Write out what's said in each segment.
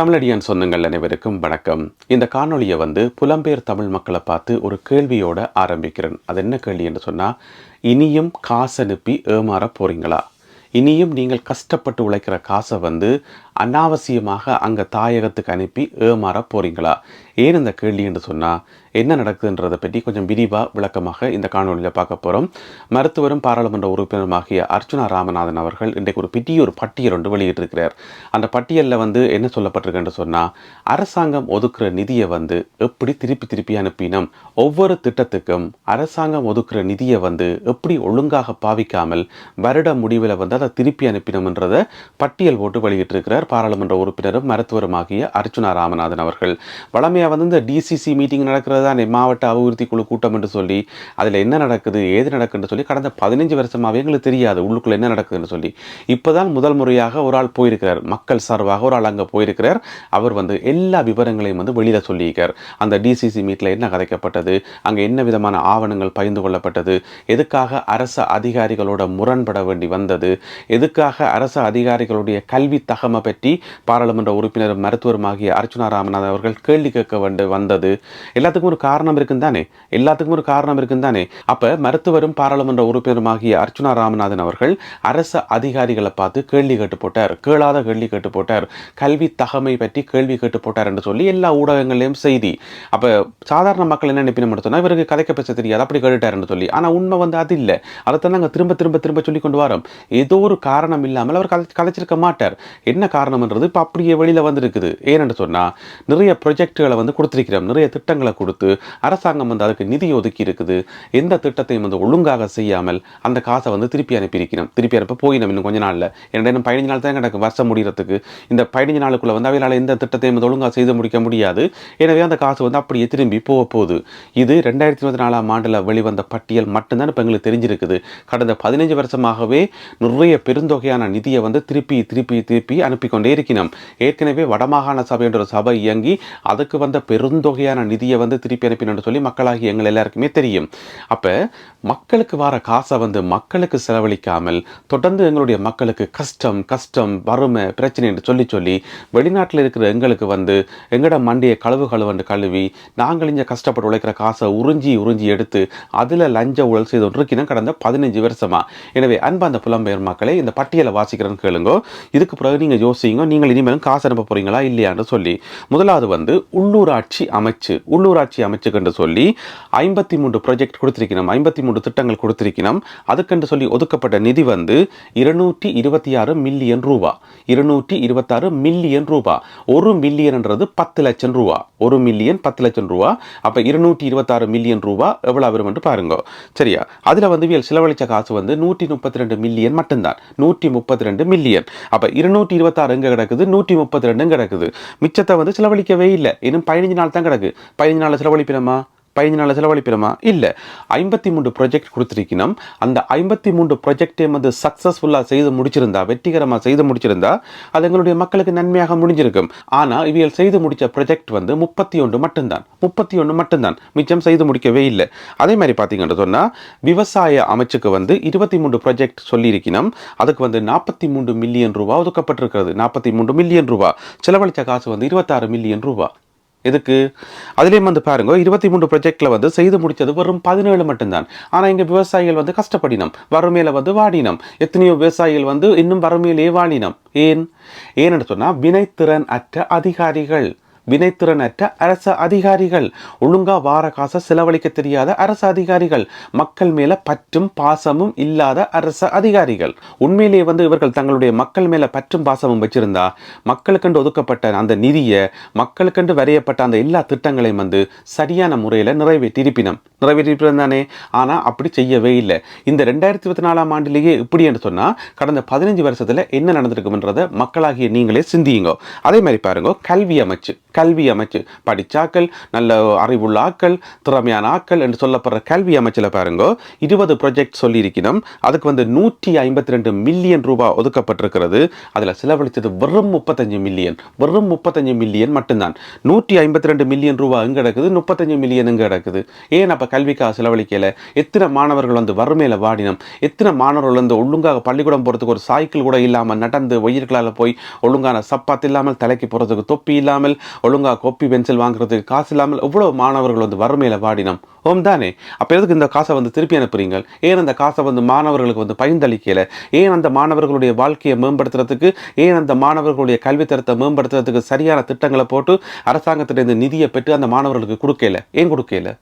தமிழடியான் சொந்தங்கள் அனைவருக்கும் வணக்கம். இந்த காணொலியை வந்து புலம்பெயர் தமிழ் மக்களை பார்த்து ஒரு கேள்வியோட ஆரம்பிக்கிறேன். அது என்ன கேள்வி என்று சொன்னால் இனியும் காசு அனுப்பி ஏமாற போறீங்களா? இனியும் நீங்கள் கஷ்டப்பட்டு உழைக்கிற காசை வந்து அனாவசியமாக அங்கே தாயகத்துக்கு அனுப்பி ஏமாற போகிறீங்களா ஏன் இந்த கேள்வி என்று சொன்னால் என்ன நடக்குதுன்றதை பற்றி கொஞ்சம் விரிவாக விளக்கமாக இந்த காணொலியில் பார்க்க போகிறோம் மருத்துவரும் பாராளுமன்ற உறுப்பினருமாகிய அர்ச்சுனா ராமநாதன் அவர்கள் இன்றைக்கு ஒரு பெரிய ஒரு பட்டியல் ஒன்று வெளியிட்டிருக்கிறார். அந்த பட்டியலில் வந்து என்ன சொல்லப்பட்டிருக்குன்னு சொன்னால் அரசாங்கம் ஒதுக்குற நிதியை வந்து எப்படி திருப்பி திருப்பி அனுப்பினோம்? ஒவ்வொரு திட்டத்துக்கும் அரசாங்கம் ஒதுக்குற நிதியை வந்து எப்படி ஒழுங்காக பாவிக்காமல் வருட முடிவில் வந்து அதை திருப்பி அனுப்பினோம்ன்றதை பட்டியல் போட்டு வெளியிட்டிருக்கிறார். பாராளுமன்ற உறுப்பினரும் மருத்துவருமாகிய அர்ச்சுனா ராமநாதன் அவர்கள். வளமையாக வந்து இந்த டிசிசி மீட்டிங் நடக்கிறது தான். மாவட்ட அபிவிருத்தி குழு கூட்டம் என்று சொல்லி அதில் என்ன நடக்குது ஏது நடக்குதுன்னு சொல்லி கடந்த பதினஞ்சு வருஷமாகவே எங்களுக்கு தெரியாது. உள்ளுக்குள்ள என்ன நடக்குதுன்னு சொல்லி. இப்போதான் முதல் முறையாக ஒரு ஆள் போயிருக்கிறார். மக்கள் சார்பாக ஒரு ஆள் அங்கே போயிருக்கிறார். அவர் வந்து எல்லா விவரங்களையும் வந்து வெளியில் சொல்லியிருக்கார். அந்த டிசிசி மீட்டில் என்ன கதைக்கப்பட்டது அங்கே என்ன விதமான ஆவணங்கள் பகிர்ந்து கொள்ளப்பட்டது எதுக்காக அரசு அதிகாரிகளோட முரண்பட வேண்டி வந்தது எதுக்காக அரச அதிகாரிகளுடைய கல்வி தகமை பற்றி பாராளுமன்ற உறுப்பினர் மருத்துவருமாகிய அர்ச்சுனா ராமநாதன் அவர்கள் கேள்வி கேட்க வேண்டி வந்தது. எல்லாத்துக்கும் ஒரு காரணம் இருக்குன்னு தானே? எல்லாத்துக்கும் ஒரு காரணம் இருக்குன்னு தானே? அப்போ மருத்துவரும் பாராளுமன்ற உறுப்பினருமாகிய அர்ச்சுனா ராமநாதன் அவர்கள் அரசு அதிகாரிகளை பார்த்து கேள்வி கேட்டு போட்டார். கேளாத கேள்வி கேட்டு போட்டார். கல்வி தகமை பற்றி கேள்வி கேட்டு போட்டார் என்று சொல்லி எல்லா ஊடகங்களையும் செய்தி. அப்போ சாதாரண மக்கள் என்ன நினைப்பின மட்டும் இவருக்கு கதைக்க பேச தெரியாது அப்படி கேட்டுட்டாருன்னு சொல்லி. ஆனால் உண்மை வந்து அது இல்லை. அதைத்தான் நாங்கள் திரும்ப திரும்ப திரும்ப சொல்லி கொண்டு வரோம். ஏதோ ஒரு காரணம் இல்லாமல் அவர் கதை கதைச்சிருக்க மாட்டார். என்ன காரணம்ன்றது இப்போ அப்படியே வெளியில் வந்திருக்குது. ஏனென்று சொன்னால் நிறைய ப்ரொஜெக்டுகளை வந்து கொடுத்துருக்கிறோம். நிறைய திட்டங்களை கொடுத்து அரசாங்கம் வந்து அதுக்கு நிதி ஒதுக்கி இருக்குது. எந்த திட்டத்தையும் வந்து ஒழுங்காக செய்யாமல் அந்த காசை வந்து திருப்பி அனுப்பியிருக்கணும் திருப்பி அனுப்ப போயிடும் இன்னும் கொஞ்ச நாளில். ஏன்னா இன்னும் பதினஞ்சு நாள் தான் கிடக்கு வருஷம் முடிகிறதுக்கு இந்த பதினஞ்சு நாளுக்குள்ள வந்து அவையால் எந்த திட்டத்தையும் வந்து ஒழுங்காக செய்து முடிக்க முடியாது. எனவே அந்த காசு வந்து அப்படியே திரும்பி போக போகுது. இது ரெண்டாயிரத்தி இருபத்தி நாலாம் ஆண்டில் வெளிவந்த பட்டியல் மட்டும்தான் இப்போ எங்களுக்கு தெரிஞ்சிருக்குது. கடந்த பதினஞ்சு வருஷமாகவே நிறைய பெருந்தொகையான நிதியை வந்து திருப்பி திருப்பி திருப்பி அனுப்பி கொண்டே இருக்கணும் ஏற்கனவே வடமாகாண சபை என்ற ஒரு சபை இயங்கி அதுக்கு வந்த பெருந்தொகையான நிதியை வந்து திருப்பி அனுப்பினு சொல்லி மக்களாகி எங்கள் எல்லாருக்குமே தெரியும். அப்போ மக்களுக்கு வர காசை வந்து மக்களுக்கு செலவழிக்காமல் தொடர்ந்து எங்களுடைய மக்களுக்கு கஷ்டம் கஷ்டம் வறுமை பிரச்சனை என்று சொல்லி சொல்லி வெளிநாட்டில் இருக்கிற எங்களுக்கு வந்து எங்களோட மண்டியை கழுவு கழுவன்று கழுவி நாங்கள் இங்கே கஷ்டப்பட்டு உழைக்கிற காசை உறிஞ்சி உறிஞ்சி எடுத்து அதில் லஞ்ச ஊழல் செய்து கொண்டிருக்கிறோம் கடந்த பதினஞ்சு வருஷமா. எனவே அன்பு அந்த புலம்பெயர் மக்களை இந்த பட்டியலை வாசிக்கிறேன்னு கேளுங்க. இதுக்கு பிறகு நீங்கள் செய்யுங்க. நீங்கள் இனிமேலும் காசு அனுப்ப போறீங்களா? இல்லையான்னு சொல்லி முதலாவது வந்து உள்ளூராட்சி அமைச்சு உள்ளூராட்சி அமைச்சுக்கென்று சொல்லி ஐம்பத்தி மூன்று ப்ரொஜெக்ட் கொடுத்திருக்கணும். ஐம்பத்தி மூன்று திட்டங்கள் கொடுத்திருக்கணும். அதுக்கென்று சொல்லி ஒதுக்கப்பட்ட நிதி வந்து இருநூற்றி இருபத்தி ஆறு மில்லியன் ரூபா. இருநூற்றி இருபத்தாறு மில்லியன் ரூபா. ஒரு மில்லியன்ன்றது பத்து லட்சம் ரூபா. ஒரு மில்லியன் பத்து லட்சம் ரூபா. அப்போ இருநூற்றி இருபத்தாறு மில்லியன் ரூபா எவ்வளோ வரும் என்று பாருங்க. சரியா? அதில் வந்து இவியல் செலவழிச்ச காசு வந்து நூற்றி முப்பத்தி ரெண்டு மில்லியன் மட்டும்தான். நூற்றி முப்பத்தி ரெண்டு மில்லியன். அப்போ இருநூற்றி இருபத்தாறு எங்கே கிடக்குது நூற்றி முப்பத்தி ரெண்டும் கிடக்குது. மிச்சத்தை வந்து செலவழிக்கவே இல்லை. இன்னும் பதினஞ்சு நாள் தான் கிடக்கு. பதினஞ்சு நாளில் செலவழிப்பினமா? பதினஞ்சு நாள் செலவழிப்பிடுமா? இல்லை. ஐம்பத்தி மூன்று ப்ராஜெக்ட் கொடுத்துருக்கணும். அந்த ஐம்பத்தி மூன்று ப்ரொஜெக்டையும் வந்து சக்ஸஸ்ஃபுல்லாக செய்து முடிச்சிருந்தா வெற்றிகரமாக செய்து முடிச்சிருந்தா அது எங்களுடைய மக்களுக்கு நன்மையாக முடிஞ்சிருக்கும். ஆனால் இவியல் செய்து முடித்த ப்ரொஜெக்ட் வந்து முப்பத்தி ஒன்று மட்டும்தான். முப்பத்தி ஒன்று மட்டும்தான். மிச்சம் செய்து முடிக்கவே இல்லை. அதே மாதிரி பார்த்தீங்கன்னு சொன்னால் விவசாய அமைச்சுக்கு வந்து இருபத்தி மூன்று ப்ரொஜெக்ட் சொல்லியிருக்கணும். அதுக்கு வந்து நாற்பத்தி மூன்று மில்லியன் ரூபா ஒதுக்கப்பட்டிருக்கிறது. நாற்பத்தி மூன்று மில்லியன் ரூபா. செலவழித்த காசு வந்து இருபத்தாறு மில்லியன் ரூபா. எதுக்கு அதுலேயும் வந்து பாருங்க இருபத்தி மூன்று ப்ராஜெக்டில் வந்து செய்து முடித்தது வெறும் பதினேழு மட்டும்தான். ஆனால் இங்கே விவசாயிகள் வந்து கஷ்டப்படினம். வறுமையில் வந்து வாடினம். எத்தனையோ விவசாயிகள் வந்து இன்னும் வறுமையிலே வாடினம். ஏன்? ஏன்னு சொன்னால் வினைத்திறன் அற்ற அதிகாரிகள். வினைத்திறனற்ற அரச அதிகாரிகள். ஒழுங்கா வார காசை செலவழிக்க தெரியாத அரசு அதிகாரிகள். மக்கள் மேல பற்றும் பாசமும் இல்லாத அரச அதிகாரிகள். உண்மையிலேயே வந்து இவர்கள் தங்களுடைய மக்கள் மேல பற்றும் பாசமும் வச்சிருந்தா மக்களுக்கென்று ஒதுக்கப்பட்ட அந்த நிதியை மக்களுக்கென்று வரையப்பட்ட அந்த எல்லா திட்டங்களையும் வந்து சரியான முறையில் நிறைவேற்றிருப்பினம் நிறைவேற்றிருப்பினம் தானே? ஆனால் அப்படி செய்யவே இல்லை. இந்த ரெண்டாயிரத்தி இருபத்தி நாலாம் ஆண்டிலேயே இப்படி என்று சொன்னால் கடந்த பதினஞ்சு வருஷத்தில் என்ன நடந்திருக்கும்ன்றதை மக்களாகிய நீங்களே சிந்தியுங்க. அதே மாதிரி பாருங்க கல்வி அமைச்சு. கல்வி அமைச்சு. படித்தாக்கள் நல்ல அறிவுள்ள ஆக்கள் திறமையான ஆக்கள் என்று சொல்லப்படுற கல்வி அமைச்சில் பாருங்க இருபது ப்ரொஜெக்ட் சொல்லியிருக்கணும். அதுக்கு வந்து நூற்றி ஐம்பத்தி ரெண்டு மில்லியன் ரூபாய் ஒதுக்கப்பட்டிருக்கிறது. அதில் செலவழித்தது வெறும் முப்பத்தஞ்சு மில்லியன் வெறும் முப்பத்தஞ்சு மில்லியன் மட்டும்தான். நூற்றி ஐம்பத்தி ரெண்டு மில்லியன் ரூபாய் எங்கே கிடக்குது? முப்பத்தஞ்சு மில்லியன் எங்கே கிடக்குது? ஏன் அப்போ கல்விக்காக செலவழிக்கல? எத்தனை மாணவர்கள் வந்து வறுமையில் வாடினம்? எத்தனை மாணவர்கள் வந்து ஒழுங்காக பள்ளிக்கூடம் போகிறதுக்கு ஒரு சைக்கிள் கூட இல்லாமல் நடந்து உயிர்களால் போய் ஒழுங்கான சப்பாத்து இல்லாமல் தலைக்கு போகிறதுக்கு தொப்பி இல்லாமல் ஒழுங்காக கோப்பி பென்சில் வாங்குறதுக்கு காசு இல்லாமல் எவ்வளோ மாணவர்கள் வந்து வறுமையில் வாடினம்? ஓம் தானே. அப்போ எதுக்கு இந்த காசை வந்து திருப்பி அனுப்புறீங்க ஏன் அந்த காசை வந்து மாணவர்களுக்கு வந்து பயந்தளிக்கல? ஏன் அந்த மாணவர்களுடைய வாழ்க்கையை மேம்படுத்துறதுக்கு ஏன் அந்த மாணவர்களுடைய கல்வித்தரத்தை மேம்படுத்துறதுக்கு சரியான திட்டங்களை போட்டு அரசாங்கத்திலிருந்து நிதியை பெற்று அந்த மாணவர்களுக்கு கொடுக்கல? ஏன் கொடுக்கல?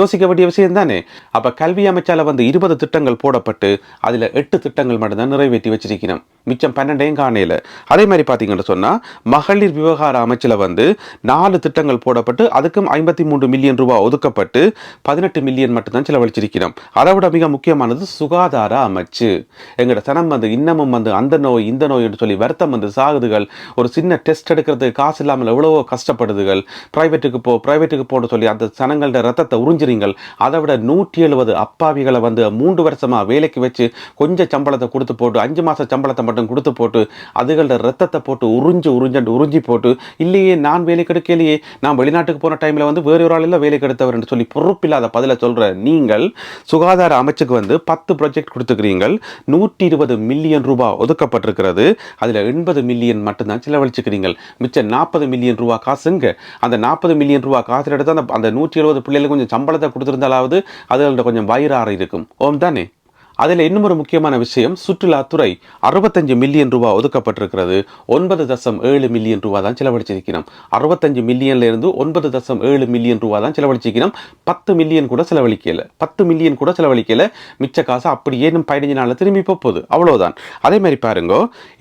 யோசிக்க வேண்டிய விஷயம் தானே? அப்போ கல்வி அமைச்சால வந்து இருபது திட்டங்கள் போடப்பட்டு அதில் எட்டு திட்டங்கள் மட்டும்தான் நிறைவேற்றி வச்சிருக்கணும் மிச்சம் பன்னெண்டையும் காணையில் அதே மாதிரி பார்த்தீங்கன்னு சொன்னால் மகளிர் விவகார அமைச்சில் வந்து நாலு திட்டங்கள் போடப்பட்டு அதுக்கும் ஐம்பத்தி மூன்று மில்லியன் ரூபாய் ஒதுக்கப்பட்டு பதினெட்டு மில்லியன் மட்டும்தான் செலவழிச்சிருக்கிறோம். அதை விட மிக முக்கியமானது சுகாதார அமைச்சு. எங்களோட சனம் வந்து இன்னமும் வந்து அந்த நோய் இந்த நோய் என்று சொல்லி வருத்தம் வந்து சாகுதுகள். ஒரு சின்ன டெஸ்ட் எடுக்கிறதுக்கு காசு இல்லாமல் எவ்வளவோ கஷ்டப்படுதுகள். ப்ரைவேட்டுக்கு போ ப்ரைவேட்டுக்கு போன்னு சொல்லி அந்த சனங்கள்ட ரத்தத்தை உறிஞ்சிறீங்கள் அதை விட நூற்றி எழுபது அப்பாவிகளை வந்து மூன்று வருஷமா வேலைக்கு வச்சு கொஞ்சம் சம்பளத்தை கொடுத்து போட்டு அஞ்சு மாச சம்பளத்தை மட்டும் கொடுத்து போட்டு அதுகளோட ரத்தத்தை போட்டு உறிஞ்சு உறிஞ்சண்டு உறிஞ்சி போட்டு இல்லையே நான் வேலை கெடுக்கலையே நான் வெளிநாட்டுக்கு போன டைமில் வந்து வேறு ஒரு ஆளில் வேலை கெடுத்தவர் என்று சொல்லி பொறுப்பில்லாத பதிலை சொல்கிற நீங்கள் சுகாதார அமைச்சுக்கு வந்து பத்து ப்ராஜெக்ட் கொடுத்துக்கிறீங்கள். நூற்றி இருபது மில்லியன் ரூபாய் ஒதுக்கப்பட்டிருக்கிறது. அதில் எண்பது மில்லியன் மட்டும்தான் செலவழிச்சுக்கிறீங்கள். மிச்சம் நாற்பது மில்லியன் ரூபா காசுங்க. அந்த நாற்பது மில்லியன் ரூபா காசு எடுத்து அந்த அந்த நூற்றி எழுபது பிள்ளைகளுக்கு கொஞ்சம் சம்பளம் சம்பளத்தை கொடுத்துருந்தாலாவது அதுகள்ட்ட கொஞ்சம் வயிறாறு இருக்கும். ஓம் தானே? அதில் இன்னும் ஒரு முக்கியமான விஷயம் சுற்றுலாத்துறை அறுபத்தஞ்சு மில்லியன் ரூபாய் ஒதுக்கப்பட்டிருக்கிறது. ஒன்பது தசம் ஏழு மில்லியன் ரூபாய் தான் செலவழிச்சிருக்கணும் அறுபத்தஞ்சு மில்லியன்ல இருந்து ஒன்பது தசம் ஏழு மில்லியன் ரூபாய் தான் செலவழிச்சிக்கணும் பத்து மில்லியன் கூட செலவழிக்கல. பத்து மில்லியன் கூட செலவழிக்கல. மிச்ச காசு அப்படியே நம்ம பதினஞ்சு நாளில் திரும்பி போகுது. அவ்வளோதான் அதே மாதிரி பாருங்க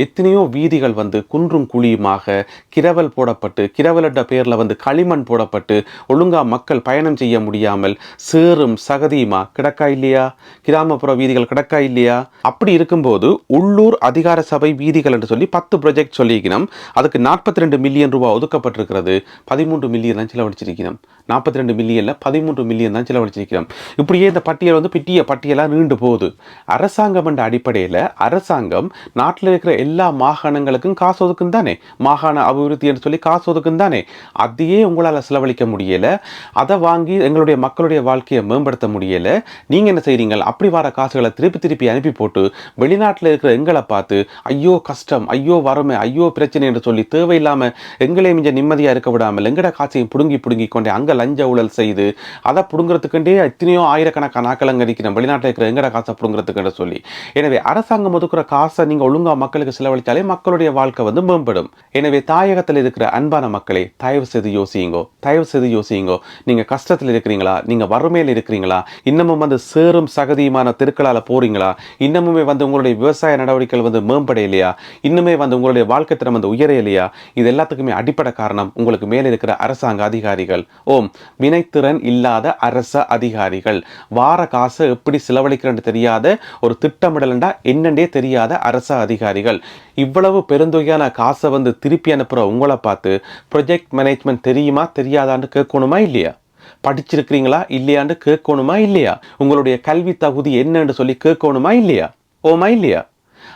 எத்தனையோ வீதிகள் வந்து குன்றும் குழியுமாக கிரவல் போடப்பட்டு கிரவலட்ட பேரில் வந்து களிமண் போடப்பட்டு ஒழுங்கா மக்கள் பயணம் செய்ய முடியாமல் சேரும் சகதியுமா? கிடக்கா இல்லையா? கிராமப்புற வீதிகள் கிடக்கா இல்லையா? அப்படி இருக்கும்போது உள்ளூர் அதிகார சபை வீதிகள் என்று சொல்லி பத்து ப்ராஜெக்ட் சொல்லியிருக்கணும். அதுக்கு நாற்பத்தி ரெண்டு மில்லியன் ரூபாய் ஒதுக்கப்பட்டிருக்கிறது. பதிமூன்று மில்லியன் தான் செலவழிச்சிருக்கணும். நாற்பத்தி ரெண்டு மில்லியனில் பதிமூன்று மில்லியன் தான் செலவழிச்சிருக்கிறோம் இப்படியே இந்த பட்டியல் வந்து பிட்டிய பட்டியலாக நீண்டு போகுது. அரசாங்கம் என்ற அடிப்படையில் அரசாங்கம் நாட்டில் இருக்கிற எல்லா மாகாணங்களுக்கும் காசு ஒதுக்கும் தானே? மாகாண அபிவிருத்தி என்று சொல்லி காசு ஒதுக்கும் தானே? அதையே உங்களால் செலவழிக்க முடியலை. அதை வாங்கி எங்களுடைய மக்களுடைய வாழ்க்கையை மேம்படுத்த முடியலை. நீங்கள் என்ன செய்கிறீங்க அப்படி வர காசுகளை திருப்பி திருப்பி அனுப்பி போட்டு வெளிநாட்டில் இருக்கிற எங்களை பார்த்து ஐயோ கஷ்டம் ஐயோ வறுமை ஐயோ பிரச்சனை என்று சொல்லி தேவையில்லாமல் எங்களையும் மிஞ்ச நிம்மதியாக இருக்க விடாமல் எங்கட காசையும் பிடுங்கி பிடுங்கி கொண்டே அங்கே லஞ்ச ஊழல் செய்து அதை பிடுங்குறதுக்குண்டே எத்தனையோ ஆயிரக்கணக்கான ஆக்கள் இருக்கிறோம் வெளிநாட்டில் இருக்கிற எங்கட காசை பிடுங்குறதுக்குன்னு சொல்லி. எனவே அரசாங்கம் ஒதுக்குற காசை நீங்கள் ஒழுங்காக மக்களுக்கு செலவழித்தாலே மக்களுடைய வாழ்க்கை வந்து மேம்படும். எனவே தாயகத்தில் இருக்கிற அன்பான மக்களை தயவு செய்து யோசியுங்கோ தயவு செய்து யோசியுங்கோ. நீங்கள் கஷ்டத்தில் இருக்கிறீங்களா? நீங்கள் வறுமையில் இருக்கிறீங்களா? இன்னமும் வந்து சேரும் சகதியுமான தெருக்களால் போகிறீங்களா இன்னமுமே வந்து உங்களுடைய விவசாய நடவடிக்கைகள் வந்து மேம்படையிலையா? இன்னுமே வந்து உங்களுடைய வாழ்க்கை திறம் வந்து உயரையிலையா? இது எல்லாத்துக்குமே அடிப்படை காரணம் உங்களுக்கு மேலே இருக்கிற அரசாங்க அதிகாரிகள். ஓம். வினைத்திறன் இல்லாத அரச அதிகாரிகள். வார காசை எப்படி செலவழிக்கிறேன்னு தெரியாத ஒரு திட்டமிடலண்டா என்னண்டே தெரியாத அரச அதிகாரிகள். இவ்வளவு பெருந்தொகையான காசை வந்து திருப்பி அனுப்புகிற உங்களை பார்த்து ப்ரொஜெக்ட் மேனேஜ்மெண்ட் தெரியுமா தெரியாதான்னு கேட்கணுமா இல்லையா? படிச்சிருக்கிறீங்களா இல்லையான்னு கேட்கணுமா இல்லையா? உங்களுடைய கல்வி தகுதி என்னன்னு சொல்லி கேட்கணுமா இல்லையா? ஓமா இல்லையா?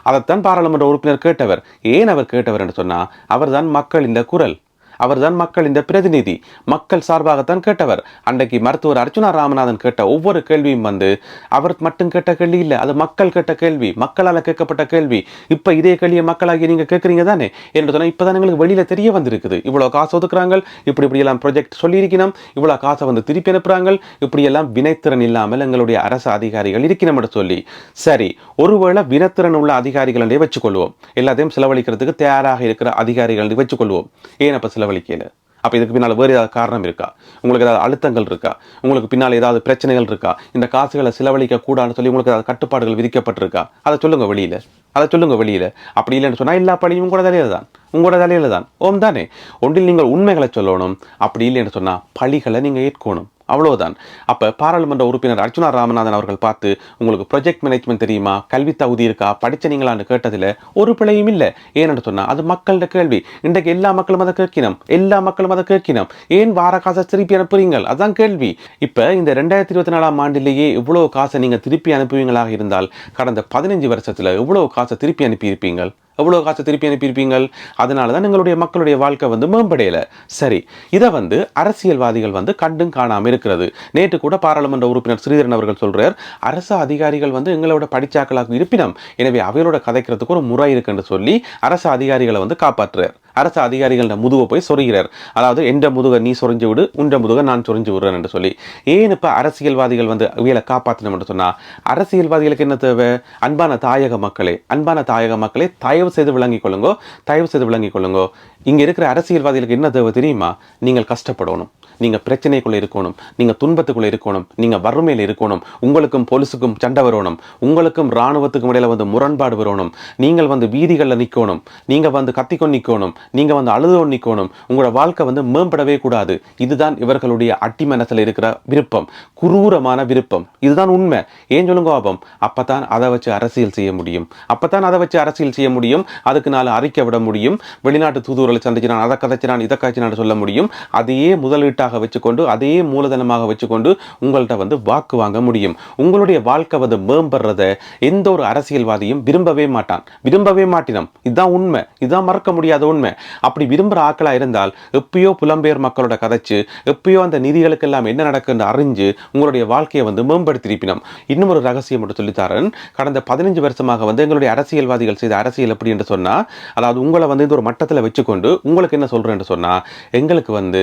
அதைத்தான் பாராளுமன்ற உறுப்பினர் கேட்டவர். ஏன் அவர் கேட்டவர் என்று சொன்னா அவர்தான் மக்கள் இந்த குரல். அவர்தான் மக்கள் இந்த பிரதிநிதி. மக்கள் சார்பாகத்தான் கேட்டவர். அன்றைக்கு மருத்துவர் அர்ச்சுனா ராமநாதன் கேட்ட ஒவ்வொரு கேள்வியும் வந்து அவர் மட்டும் கேட்ட கேள்வி இல்லை அது மக்கள் கேட்ட கேள்வி மக்களால் கேட்கப்பட்ட கேள்வி. இப்போ இதே கேள்வியை மக்களாகி நீங்கள் கேட்குறீங்க தானே? என்று சொன்னால் இப்போ தான் எங்களுக்கு வெளியில் தெரிய வந்திருக்குது. இவ்வளோ காசு ஒதுக்குறாங்க இப்படி இப்படியெல்லாம் ப்ரொஜெக்ட் சொல்லியிருக்கணும் இவ்வளோ காசை வந்து திருப்பி அனுப்புகிறாங்க இப்படியெல்லாம் வினைத்திறன் இல்லாமல் எங்களுடைய அரசு அதிகாரிகள் இருக்கணும் சொல்லி. சரி ஒருவேளை வினத்திறன் உள்ள அதிகாரிகளை வச்சுக்கொள்வோம். எல்லாத்தையும் செலவழிக்கிறதுக்கு தயாராக இருக்கிற அதிகாரிகளை வச்சுக்கொள்வோம். ஏன் அப்போ செலவழிக்கல அப்போ இதுக்கு பின்னால் வேறு ஏதாவது காரணம் இருக்கா? உங்களுக்கு ஏதாவது அழுத்தங்கள் இருக்கா? உங்களுக்கு பின்னால் ஏதாவது பிரச்சனைகள் இருக்கா? இந்த காசுகளை செலவழிக்க கூடாதுன்னு சொல்லி உங்களுக்கு ஏதாவது கட்டுப்பாடுகள் விதிக்கப்பட்டிருக்கா? அதை சொல்லுங்க வெளியில். அதை சொல்லுங்க வெளியில. அப்படி இல்லைன்னு சொன்னால் எல்லா பணியும் உங்களோட தலையில தான். உங்களோட தலையில தான். ஓம் தானே. ஒன்றில் நீங்கள் உண்மைகளை சொல்லணும். அப்படி இல்லைன்னு சொன்னால் பழிகளை நீங்கள் ஏற்கணும். அவ்வளோதான் அப்போ பாராளுமன்ற உறுப்பினர் அர்ச்சுனா ராமநாதன் அவர்கள் பார்த்து உங்களுக்கு ப்ரொஜெக்ட் மேனேஜ்மெண்ட் தெரியுமா? கல்வி தகுதி இருக்கா? படிச்சனீங்களான்னு கேட்டதில் ஒரு பிழையும் இல்லை. ஏன்னு சொன்னால் அது மக்களோட கேள்வி. இன்றைக்கு எல்லா மக்களும் அதை கேட்கணும் எல்லா மக்களும் அதை கேட்கணும் ஏன் வார காசை திருப்பி அனுப்புறீங்கள்? அதுதான் கேள்வி. இப்போ இந்த ரெண்டாயிரத்தி இருபத்தி நாலாம் ஆண்டிலேயே இவ்வளோ காசை நீங்கள் திருப்பி அனுப்புவீங்களாக இருந்தால் கடந்த பதினஞ்சு வருஷத்துல இவ்வளோ காசை திருப்பி அனுப்பியிருப்பீங்கள்? எவ்வளோ காசு திருப்பி அனுப்பியிருப்பீங்கள்? அதனால தான் எங்களுடைய மக்களுடைய வாழ்க்கை வந்து மேம்படையலை. சரி இதை வந்து அரசியல்வாதிகள் வந்து கண்டும் காணாமல் இருக்கிறது. நேற்று கூட பாராளுமன்ற உறுப்பினர் ஸ்ரீதரன் அவர்கள் சொல்கிறார் அரசு அதிகாரிகள் வந்து எங்களோட படிச்சாக்களாக இருப்பினம். எனவே அவையோட கதைக்கிறதுக்கு ஒரு முறை இருக்குன்னு சொல்லி அரசு அதிகாரிகளை வந்து காப்பாற்றுறார். அரசு அதிகாரிகள முதுவை போய் சொருகிறார். அதாவது எந்த முதுக நீ சொரிஞ்சு விடு உன்ற முதுக நான் சொரிஞ்சு விடுறேன் என்று சொல்லி. ஏன் இப்போ அரசியல்வாதிகள் வந்து இவைகளை காப்பாற்றணும் என்று சொன்னா? அரசியல்வாதிகளுக்கு என்ன தேவை? அன்பான தாயக மக்களே அன்பான தாயக மக்களே தயவு செய்து விளங்கிக் கொள்ளுங்கோ தயவு செய்து விளங்கிக் கொள்ளுங்கோ. இங்கே இருக்கிற அரசியல்வாதிகளுக்கு என்ன தேவை தெரியுமா? நீங்கள் கஷ்டப்படணும். நீங்க பிரச்சனைக்குள்ளே இருக்கணும். நீங்கள் துன்பத்துக்குள்ளே இருக்கணும். நீங்கள் வறுமையில் இருக்கணும். உங்களுக்கும் போலீஸுக்கும் சண்டை வரணும். உங்களுக்கும் ராணுவத்துக்கும் இடையில் வந்து முரண்பாடு வரணும். நீங்கள் வந்து வீதிகளில் நிற்கணும் நீங்கள் வந்து கத்திக்கொண்டு நிற்கணும் நீங்கள் வந்து அழுது நிற்கணும் உங்களோட வாழ்க்கை வந்து மேம்படவே கூடாது. இதுதான் இவர்களுடைய அட்டி மனசில் இருக்கிற விருப்பம். குரூரமான விருப்பம். இதுதான் உண்மை. ஏன் சொல்லுங்க பாபம்? அப்பதான் அதை வச்சு அரசியல் செய்ய முடியும். அப்போ தான் அதை வச்சு அரசியல் செய்ய முடியும். அதுக்கு நான் அறிக்கை விட முடியும். வெளிநாட்டு தூதுவர்களை சந்திச்சினான் அதை கதைச்சினான் இதை காய்ச்சினான் சொல்ல முடியும். அதையே முதலீட்டாக வச்சுக்கொண்டு அதையே மூலதனமாக வச்சுக்கொண்டு உங்கள்கிட்ட வந்து வாக்கு வாங்க முடியும். உங்களுடைய வாழ்க்கை வந்து மேம்படுறத எந்த ஒரு அரசியல்வாதியும் விரும்பவே மாட்டான். விரும்பவே மாட்டினம். இதுதான் உண்மை. இதுதான் மறக்க முடியாத உண்மை. அப்படி விரும்புகிற ஆக்களாக இருந்தால் எப்பயோ புலம்பெயர் மக்களோட கதைச்சு எப்பயோ அந்த நிதிகளுக்கெல்லாம் என்ன நடக்குன்னு அறிஞ்சு உங்களுடைய வாழ்க்கையை வந்து மேம்படுத்தியிருப்பினோம். இன்னும் ஒரு ரகசியம் மட்டும் சொல்லித்தாரன். கடந்த பதினஞ்சு வருஷமாக வந்து எங்களுடைய அரசியல்வாதிகள் செய்த அரசியல் எப்படி என்று சொன்னால் அதாவது உங்களை வந்து இந்த ஒரு மட்டத்தில் வச்சுக்கொண்டு உங்களுக்கு என்ன சொல்கிறேன்னு சொன்னால் எங்களுக்கு வந்து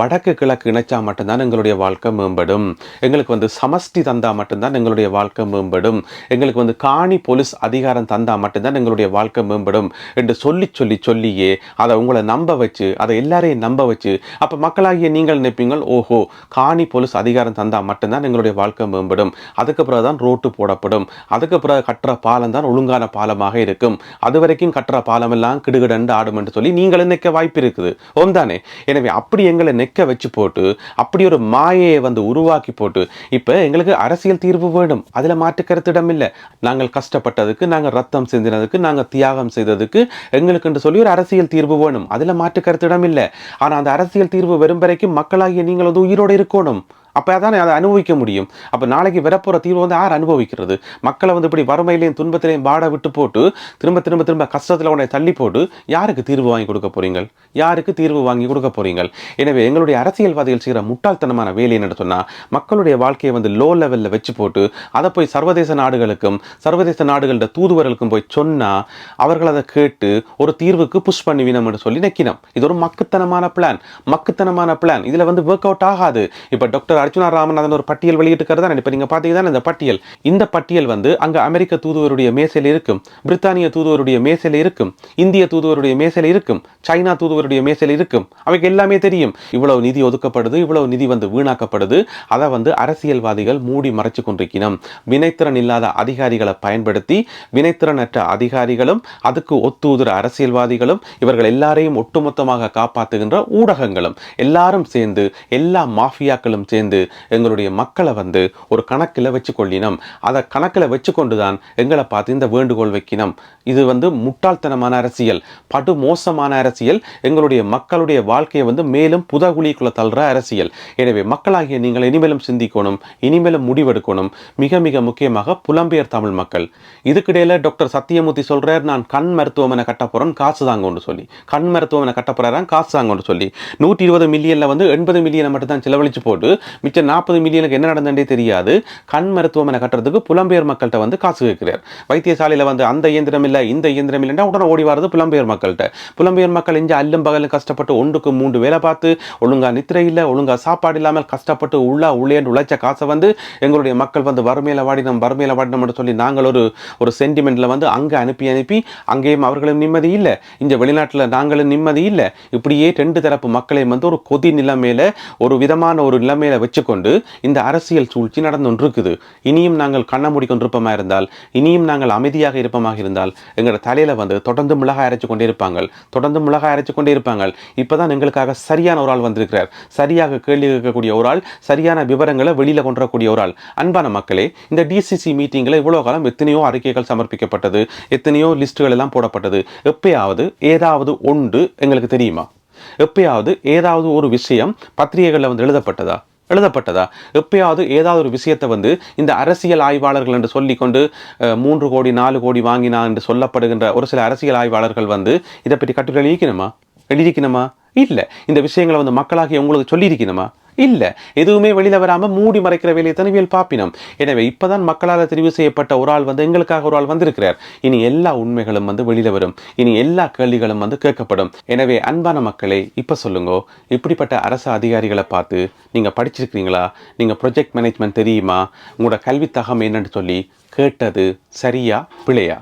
வடக்கு கிழக்கு இணைச்சா மட்டும்தான் எங்களுடைய வாழ்க்கை மேம்படும். எங்களுக்கு வந்து சமஷ்டி தந்தா மட்டும்தான் எங்களுடைய வாழ்க்கை மேம்படும். எங்களுக்கு வந்து காணி போலீஸ் அதிகாரம் தந்தா மட்டும்தான் எங்களுடைய வாழ்க்கை மேம்படும் என்று சொல்லி சொல்லி சொல்லியே அதை உங்களை நம்ப வச்சு அதை எல்லாரையும் நம்ப வச்சு அப்போ மக்களாகிய நீங்கள் நினைப்பீங்கள் ஓஹோ காணி போலீஸ் அதிகாரம் தந்தால் மட்டும்தான் எங்களுடைய வாழ்க்கை மேம்படும். அதுக்கு பிறகு தான் ரோட்டு போடப்படும். அதுக்கு பிறகு கட்டுற பாலம் தான் ஒழுங்கான பாலமாக இருக்கும். அது வரைக்கும் கட்டுற பாலம் எல்லாம் கிடுகிடண்டு ஆடும் என்று சொல்லி நீங்கள் நிற்க வாய்ப்பு இருக்குது. ஓம் தானே. எனவே அப்படி எங்களை நிற்க வச்சு போட்டு அப்படி ஒரு மாயையை வந்து உருவாக்கி போட்டு இப்போ எங்களுக்கு அரசியல் தீர்வு வேணும் அதில் மாற்று கருத்திடம் இல்லை. நாங்கள் கஷ்டப்பட்டதுக்கு நாங்கள் ரத்தம் சிந்தினதுக்கு நாங்கள் தியாகம் செய்ததுக்கு எங்களுக்குன்னு சொல்லி ஒரு அரசியல் தீர்வு வேணும். அதில் மாற்று கருத்திடம் இல்லை ஆனால் அந்த அரசியல் தீர்வு வரும் வரைக்கும் மக்களாகிய நீங்கள் வந்து உயிரோடு இருக்கணும். அப்போ அதானே அதை அனுபவிக்க முடியும். அப்போ நாளைக்கு வரப்போகிற தீர்வு வந்து யார் அனுபவிக்கிறது? மக்களை வந்து இப்படி வறுமையிலையும் துன்பத்திலையும் பாட விட்டு போட்டு திரும்ப திரும்ப திரும்ப கஷ்டத்தில் உடனே தள்ளி போட்டு யாருக்கு தீர்வு வாங்கி கொடுக்க போகிறீங்க யாருக்கு தீர்வு வாங்கி கொடுக்க போகிறீங்க எனவே எங்களுடைய அரசியல்வாதிகள் செய்கிற முட்டாள்தனமான வேலை என்ன சொன்னால் மக்களுடைய வாழ்க்கையை வந்து லோ லெவலில் வச்சு போட்டு அதை போய் சர்வதேச நாடுகளுக்கும் சர்வதேச நாடுகளோட தூதுவர்களுக்கும் போய் சொன்னால் அவர்கள் அதை கேட்டு ஒரு தீர்வுக்கு புஷ் பண்ணி என்று சொல்லி நிற்கினோம் இது ஒரு மக்குத்தனமான பிளான் மக்குத்தனமான பிளான் இதில் வந்து ஒர்க் அவுட் ஆகாது. இப்போ டாக்டர் அர்ஜுனா ராமநாதன் ஒரு பட்டியல் வெளியிட்டு தான் இப்போ நீங்கள் பார்த்தீங்கன்னா இந்த பட்டியல். இந்த பட்டியல் வந்து அங்கே அமெரிக்க தூதுவருடைய மேசையில் இருக்கும் பிரித்தானிய தூதுவருடைய மேசையில் இருக்கும் இந்திய தூதுவருடைய மேசையில் இருக்கும் சைனா தூதுவருடைய மேசையில் இருக்கும். அவைக்கு எல்லாமே தெரியும். இவ்வளவு நிதி ஒதுக்கப்படுது இவ்வளவு நிதி வந்து வீணாக்கப்படுது. அதை வந்து அரசியல்வாதிகள் மூடி மறைச்சு கொண்டிருக்கணும் வினைத்திறன் இல்லாத அதிகாரிகளை பயன்படுத்தி வினைத்திறனற்ற அதிகாரிகளும் அதுக்கு ஒத்துதுற அரசியல்வாதிகளும் இவர்கள் எல்லாரையும் ஒட்டுமொத்தமாக காப்பாற்றுகின்ற ஊடகங்களும் எல்லாரும் சேர்ந்து எல்லா மாஃபியாக்களும் சேர்ந்து வந்து எங்களுடைய மக்களை வந்து ஒரு கணக்கில் வச்சு கொள்ளினோம் அதை கணக்கில் வச்சு கொண்டு தான் எங்களை பார்த்து இந்த வேண்டுகோள் வைக்கினோம். இது வந்து முட்டாள்தனமான அரசியல் படு மோசமான அரசியல். எங்களுடைய மக்களுடைய வாழ்க்கையை வந்து மேலும் புதகுழிக்குள்ள தள்ளுற அரசியல். எனவே மக்களாகிய நீங்கள் இனிமேலும் சிந்திக்கணும் இனிமேலும் முடிவெடுக்கணும். மிக மிக முக்கியமாக புலம்பெயர் தமிழ் மக்கள். இதுக்கிடையில் டாக்டர் சத்தியமூர்த்தி சொல்கிறார் நான் கண் மருத்துவமனை கட்ட போறேன் காசு தாங்கன்னு சொல்லி. கண் மருத்துவமனை கட்ட போறாராம் காசு தாங்கன்னு சொல்லி. நூற்றி இருபது மில்லியனில் வந்து எண்பது மில்லியனை மட்டும் தான் செலவழிச்சு போட்டு மிச்சம் நாற்பது மில்லியனுக்கு என்ன நடந்தே தெரியாது. கண் மருத்துவமனை கட்டுறதுக்கு புலம்பெயர் மக்கள்கிட்ட வந்து காசு கேட்கிறார். வைத்தியசாலையில் வந்து அந்த இயந்திரம் இல்லை இந்த இயந்திரம் இல்லைன்னா உடனே ஓடி வரது புலம்பெயர் மக்கள்கிட்ட. புலம்பெயர் மக்கள் இஞ்சி அல்லும் பகலும் கஷ்டப்பட்டு ஒன்றுக்கு மூன்று வேலை பார்த்து ஒழுங்காக நித்திரை இல்லை ஒழுங்காக சாப்பாடு இல்லாமல் கஷ்டப்பட்டு உள்ளா உள்ளேன்னு உழைச்ச காசை வந்து எங்களுடைய மக்கள் வந்து வறுமையில் வாடினோம் வறுமையில் வாடினோம்னு சொல்லி நாங்கள் ஒரு ஒரு சென்டிமெண்ட்டில் வந்து அங்கே அனுப்பி அனுப்பி அங்கேயும் அவர்களும் நிம்மதி இல்லை. இந்த வெளிநாட்டில் நாங்களும் நிம்மதி இல்லை. இப்படியே ரெண்டு தரப்பு மக்களையும் வந்து ஒரு கொதி நிலைமையில் ஒரு விதமான ஒரு நிலைமையில் வச்சு வச்சுக்கொண்டு இந்த அரசியல் சூழ்ச்சி நடந்து கொண்டிருக்குது இனியும் நாங்கள் கண்ண மூடி கொண்டிருப்பமாக இருந்தால் இனியும் நாங்கள் அமைதியாக இருப்பமாக இருந்தால் எங்களோட தலையில் வந்து தொடர்ந்து மிளகாய் அரைச்சு கொண்டே இருப்பாங்க தொடர்ந்து மிளகாய் அரைச்சு கொண்டே இருப்பாங்க இப்போ தான் எங்களுக்காக சரியான ஒரு ஆள் வந்திருக்கிறார். சரியாக கேள்வி கேட்கக்கூடிய ஒரு ஆள் சரியான விவரங்களை வெளியில் கொண்டு வரக்கூடிய ஒரு ஆள். அன்பான மக்களே இந்த டிசிசி மீட்டிங்கில் இவ்வளோ காலம் எத்தனையோ அறிக்கைகள் சமர்ப்பிக்கப்பட்டது எத்தனையோ லிஸ்ட்டுகள் எல்லாம் போடப்பட்டது. எப்பயாவது ஏதாவது ஒன்று எங்களுக்கு தெரியுமா? எப்பயாவது ஏதாவது ஒரு விஷயம் பத்திரிகைகளில் வந்து எழுதப்பட்டதா? எழுதப்பட்டதா? எப்பயாவது ஏதாவது ஒரு விஷயத்தை வந்து இந்த அரசியல் ஆய்வாளர்கள் என்று சொல்லிக்கொண்டு அஹ், மூன்று கோடி நாலு கோடி வாங்கினா என்று சொல்லப்படுகின்ற ஒரு சில அரசியல் ஆய்வாளர்கள் வந்து இதை பற்றி கட்டுரை எழுதிக்கணுமா எழுதிக்கணுமா இல்லை. இந்த விஷயங்களை வந்து மக்களாகி உங்களுக்கு சொல்லியிருக்கணுமா? இல்லை எதுவுமே வெளியில் வராமல் மூடி மறைக்கிற வேலையை தனிவியல் பாப்பினம். எனவே இப்போதான் மக்களால் தெரிவு செய்யப்பட்ட ஒரு ஆள் வந்து எங்களுக்காக ஒரு ஆள் வந்திருக்கிறார். இனி எல்லா உண்மைகளும் வந்து வெளியில் வரும். இனி எல்லா கேள்விகளும் வந்து கேட்கப்படும். எனவே அன்பான மக்களே இப்போ சொல்லுங்க இப்படிப்பட்ட அரசு அதிகாரிகளை பார்த்து நீங்கள் படிச்சிருக்கிறீங்களா? நீங்கள் ப்ரொஜெக்ட் மேனேஜ்மெண்ட் தெரியுமா? உங்களோட கல்வி தகம் என்னன்னு சொல்லி கேட்டது சரியா பிழையா?